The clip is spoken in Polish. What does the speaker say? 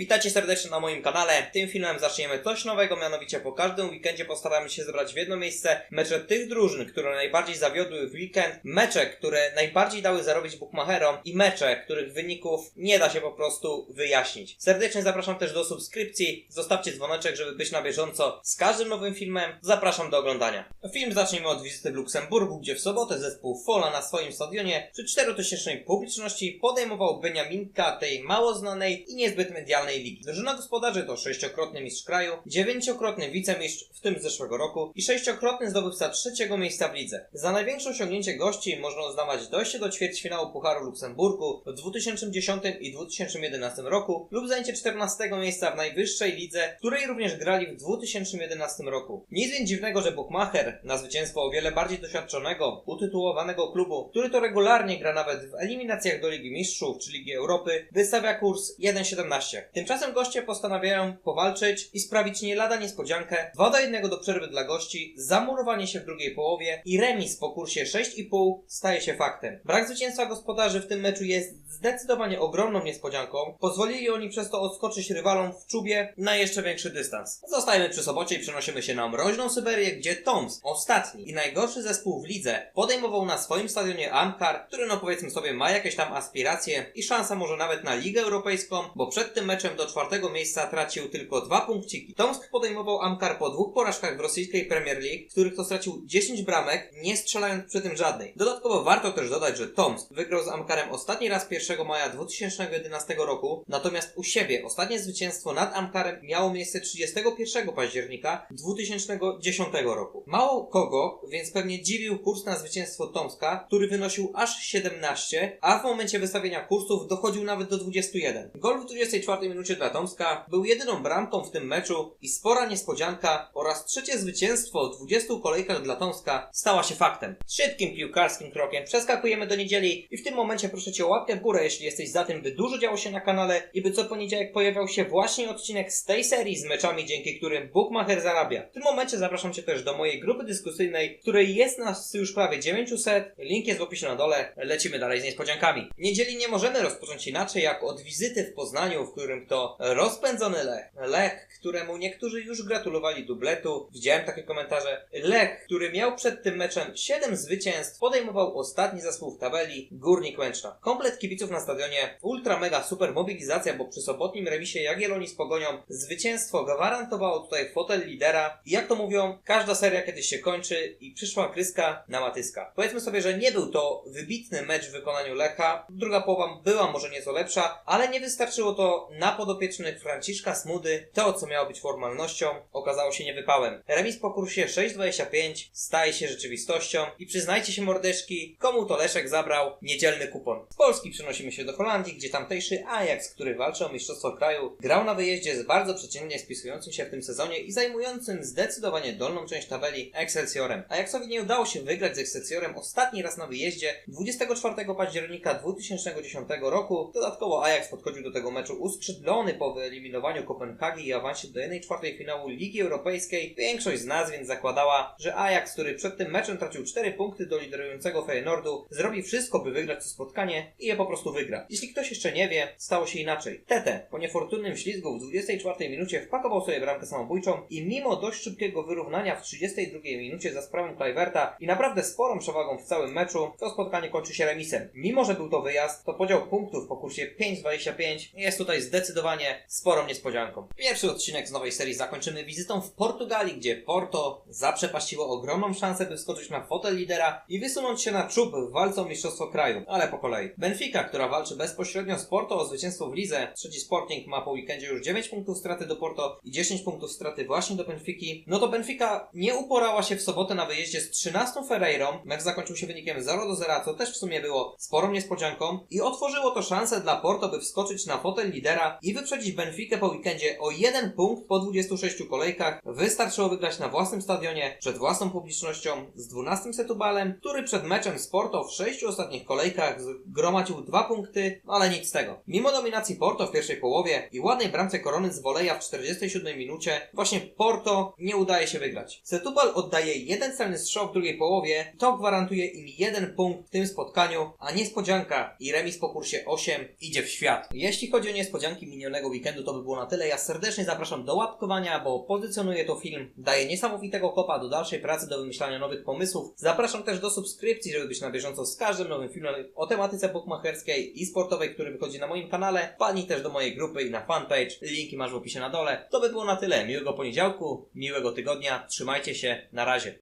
Witajcie serdecznie na moim kanale. Tym filmem zaczniemy coś nowego, mianowicie po każdym weekendzie postaramy się zebrać w jedno miejsce mecze tych drużyn, które najbardziej zawiodły w weekend, mecze, które najbardziej dały zarobić bookmacherom i mecze, których wyników nie da się po prostu wyjaśnić. Serdecznie zapraszam też do subskrypcji, zostawcie dzwoneczek, żeby być na bieżąco z każdym nowym filmem. Zapraszam do oglądania. Film zaczniemy od wizyty w Luksemburgu, gdzie w sobotę zespół Fola na swoim stadionie przy czterotysięcznej publiczności podejmował Beniaminka tej mało znanej i niezbyt medialnej ligi. Drużyna gospodarzy to sześciokrotny mistrz kraju, dziewięciokrotny wicemistrz, w tym zeszłego roku, i sześciokrotny zdobywca trzeciego miejsca w lidze. Za największe osiągnięcie gości można uznawać dojście do ćwierćfinału Pucharu Luksemburgu w 2010 i 2011 roku lub zajęcie 14 miejsca w najwyższej lidze, w której również grali w 2011 roku. Nic więc dziwnego, że Bookmacher na zwycięstwo o wiele bardziej doświadczonego, utytułowanego klubu, który to regularnie gra nawet w eliminacjach do Ligi Mistrzów czy Ligi Europy, wystawia kurs 1,17. Tymczasem goście postanawiają powalczyć i sprawić nie lada niespodziankę 2 do 1 do przerwy dla gości, zamurowanie się w drugiej połowie i remis po kursie 6,5 staje się faktem. Brak zwycięstwa gospodarzy w tym meczu jest zdecydowanie ogromną niespodzianką. Pozwolili oni przez to odskoczyć rywalom w czubie na jeszcze większy dystans. Zostajemy przy sobocie i przenosimy się na mroźną Syberię, gdzie Toms, ostatni i najgorszy zespół w lidze, podejmował na swoim stadionie Amkar, który no powiedzmy sobie ma jakieś tam aspiracje i szansa może nawet na Ligę Europejską, bo przed tym meczem do czwartego miejsca tracił tylko dwa punkciki. Tomsk podejmował Amkar po dwóch porażkach w rosyjskiej Premier League, w których to stracił 10 bramek, nie strzelając przy tym żadnej. Dodatkowo warto też dodać, że Tomsk wygrał z Amkarem ostatni raz 1 maja 2011 roku, natomiast u siebie ostatnie zwycięstwo nad Amkarem miało miejsce 31 października 2010 roku. Mało kogo, więc pewnie dziwił kurs na zwycięstwo Tomska, który wynosił aż 17, a w momencie wystawienia kursów dochodził nawet do 21. Gol w 24 minucie dla Tomska był jedyną bramką w tym meczu i spora niespodzianka oraz trzecie zwycięstwo w 20 kolejkach dla Tomska stała się faktem. Szybkim piłkarskim krokiem przeskakujemy do niedzieli i w tym momencie proszę Cię o łapkę w górę, jeśli jesteś za tym, by dużo działo się na kanale i by co poniedziałek pojawiał się właśnie odcinek z tej serii z meczami, dzięki którym Bookmacher zarabia. W tym momencie zapraszam Cię też do mojej grupy dyskusyjnej, której jest nas już prawie 900. Link jest w opisie na dole. Lecimy dalej z niespodziankami. Niedzieli nie możemy rozpocząć inaczej jak od wizyty w Poznaniu, w którym to rozpędzony Lech. Lech, któremu niektórzy już gratulowali dubletu. Widziałem takie komentarze. Lech, który miał przed tym meczem 7 zwycięstw, podejmował ostatni zespół w tabeli Górnik Łęczna. Komplet kibiców na stadionie, ultra mega super mobilizacja, bo przy sobotnim remisie Jagiellonii z Pogonią zwycięstwo gwarantowało tutaj fotel lidera. I jak to mówią, każda seria kiedyś się kończy i przyszła kryska na matyska. Powiedzmy sobie, że nie był to wybitny mecz w wykonaniu Lecha. Druga połowa była może nieco lepsza, ale nie wystarczyło to na podopiecznych Franciszka Smudy. To, co miało być formalnością, okazało się niewypałem. Remis po kursie 6,25 staje się rzeczywistością i przyznajcie się mordeczki, komu to Leszek zabrał niedzielny kupon. Z Polski przenosimy się do Holandii, gdzie tamtejszy Ajax, który walczy o mistrzostwo kraju, grał na wyjeździe z bardzo przeciętnie spisującym się w tym sezonie i zajmującym zdecydowanie dolną część tabeli Excelsiorem. Ajaxowi nie udało się wygrać z Excelsiorem ostatni raz na wyjeździe 24 października 2010 roku. Dodatkowo Ajax podchodził do tego meczu uskrzydlony po wyeliminowaniu Kopenhagi i awansie do 1-4 finału Ligi Europejskiej. Większość z nas więc zakładała, że Ajax, który przed tym meczem tracił 4 punkty do liderującego Feyenoordu, zrobi wszystko, by wygrać to spotkanie i je po prostu wygra. Jeśli ktoś jeszcze nie wie, stało się inaczej. Tete po niefortunnym ślizgu w 24 minucie wpakował sobie bramkę samobójczą i mimo dość szybkiego wyrównania w 32 minucie za sprawą Kluiverta i naprawdę sporą przewagą w całym meczu, to spotkanie kończy się remisem. Mimo, że był to wyjazd, to podział punktów po kursie 5-25 jest tutaj zdecydowanie sporą niespodzianką. Pierwszy odcinek z nowej serii zakończymy wizytą w Portugalii, gdzie Porto zaprzepaściło ogromną szansę, by wskoczyć na fotel lidera i wysunąć się na czub w walce o mistrzostwo kraju. Ale po kolei. Benfica, która walczy bezpośrednio z Porto o zwycięstwo w lidze, trzeci Sporting ma po weekendzie już 9 punktów straty do Porto i 10 punktów straty właśnie do Benfiki. No to Benfica nie uporała się w sobotę na wyjeździe z 13 Ferreirą. Mecz zakończył się wynikiem 0 do 0, co też w sumie było sporą niespodzianką i otworzyło to szansę dla Porto, by wskoczyć na fotel lidera i wyprzedzić Benfikę po weekendzie o jeden punkt po 26 kolejkach. Wystarczyło wygrać na własnym stadionie, przed własną publicznością z 12 setubalem, który przed meczem Porto w sześciu ostatnich kolejkach zgromadził dwa punkty, no ale nic z tego. Mimo dominacji Porto w pierwszej połowie i ładnej bramce korony z woleja w 47 minucie, właśnie Porto nie udaje się wygrać. Setubal oddaje jeden celny strzał w drugiej połowie, to gwarantuje im jeden punkt w tym spotkaniu, a niespodzianka i remis po kursie 8 idzie w świat. Jeśli chodzi o niespodzianki minionego weekendu to by było na tyle. Ja serdecznie zapraszam do łapkowania, bo pozycjonuję to film, daje niesamowitego kopa do dalszej pracy, do wymyślania nowych pomysłów. Zapraszam też do subskrypcji, żeby być na bieżąco z każdym nowym filmem o tematyce bookmacherskiej i sportowej, który wychodzi na moim kanale. Wpadnij też do mojej grupy i na fanpage, linki masz w opisie na dole. To by było na tyle. Miłego poniedziałku, miłego tygodnia, trzymajcie się, na razie.